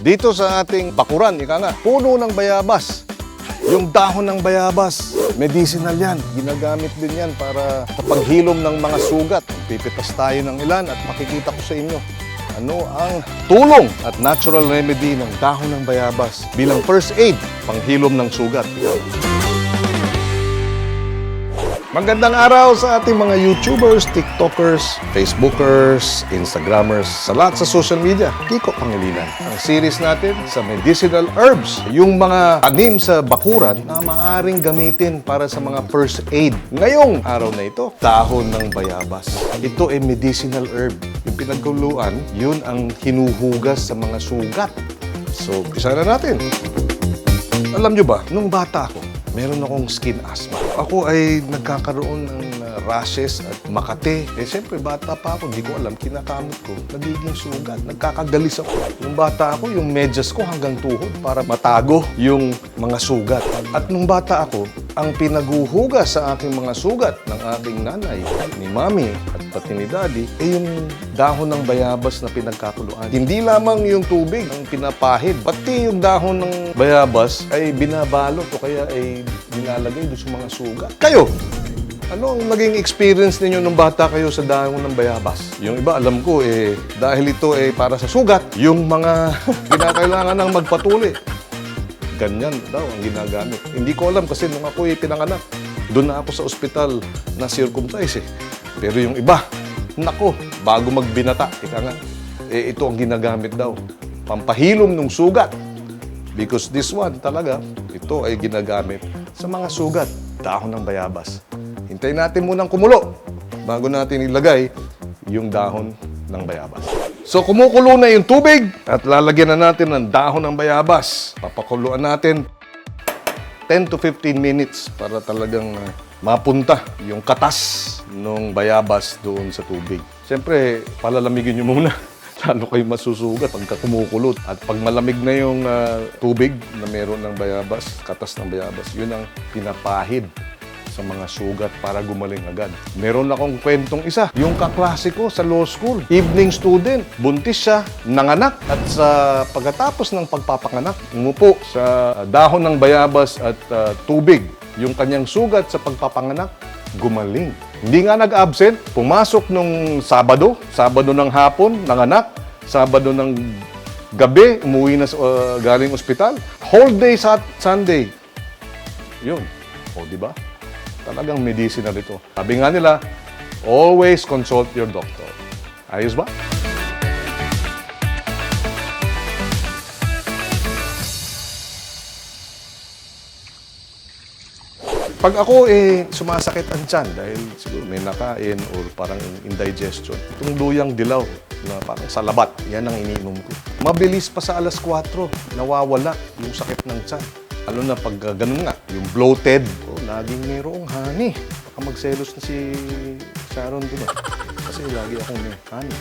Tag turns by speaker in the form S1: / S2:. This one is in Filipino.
S1: Dito sa ating bakuran, ika nga, puno ng bayabas. Yung dahon ng bayabas, medicinal yan. Ginagamit din yan para sa paghilom ng mga sugat. Pipitas tayo ng ilan at makikita ko sa inyo ano ang tulong at natural remedy ng dahon ng bayabas bilang first aid, panghilom ng sugat. Magandang araw sa ating mga YouTubers, TikTokers, Facebookers, Instagrammers, sa lahat sa social media. Kiko Pangilinan. Ang series natin sa medicinal herbs, yung mga tanim sa bakuran na maaaring gamitin para sa mga first aid. Ngayong araw na ito, dahon ng bayabas. Ito ay medicinal herb. Yung pinagkuluan, yun ang hinuhugas sa mga sugat. So, umpisa na natin. Alam nyo ba, nung bata ako, meron akong skin asthma. Ako ay nagkakaroon ng uh, rashes at makate. Eh, siyempre, bata pa ako, hindi ko alam, kinakamot ko, nagiging sugat, nagkakagalis ako. Nung bata ako, yung medyas ko hanggang tuhod para matago yung mga sugat. At nung bata ako, ang pinaguhugas sa aking mga sugat ng aking nanay, ni mami, pati ni daddy, eh yung dahon ng bayabas na pinagkakuluan. Hindi lamang yung tubig ang pinapahid, pati yung dahon ng bayabas ay binabalot o kaya ay nilalagay doon sa mga sugat. Kayo, ano ang naging experience ninyo nung bata kayo sa dahon ng bayabas? Yung iba, alam ko, eh, dahil ito eh para sa sugat, yung mga kinakailangan ng magpatuli. Ganyan daw ang ginagamit. Hindi ko alam kasi nung ako pinanganak, doon na ako sa ospital na circumcise eh. Pero yung iba, nako, bago magbinata, ika nga, eh, ito ang ginagamit daw. Pampahilom ng sugat. Because this one talaga, ito ay ginagamit sa mga sugat, dahon ng bayabas. Hintayin natin munang kumulo bago natin ilagay yung dahon ng bayabas. So kumukulo na yung tubig at lalagyan na natin ng dahon ng bayabas. Papakuluan natin 10 to 15 minutes para talagang uh, mapunta yung katas ng bayabas doon sa tubig. Siyempre, palalamigin nyo muna. Lalo kayo masusugat pagka kumukulot. At pag malamig na yung uh, tubig na meron ng bayabas, katas ng bayabas, yun ang pinapahid sa mga sugat para gumaling agad. Meron akong kwentong isa, yung kaklase ko sa law school, evening student, buntis siya, nanganak, at sa pagkatapos ng pagpapanganak, umupo sa dahon ng bayabas at uh, tubig, yung kanyang sugat sa pagpapanganak, gumaling. Hindi nga nag-absent, pumasok nung Sabado, Sabado ng hapon, nanganak, Sabado ng gabi, umuwi na uh, galing ospital. Whole day sa Sunday. Yun. O, di ba? Talagang medicinal ito. Sabi nga nila, always consult your doctor. Ayos ba? Pag ako eh sumasakit ang tiyan dahil siguro may nakain or parang indigestion, itong luyang dilaw na parang salabat, yan ang iniinom ko. Mabilis pa sa alas 4, nawawala yung sakit ng tiyan. Lalo na pag uh, ganun nga, yung bloated, oh, laging mayroong honey. Baka magselos na si Sharon doon. ah. Kasi lagi akong may honey.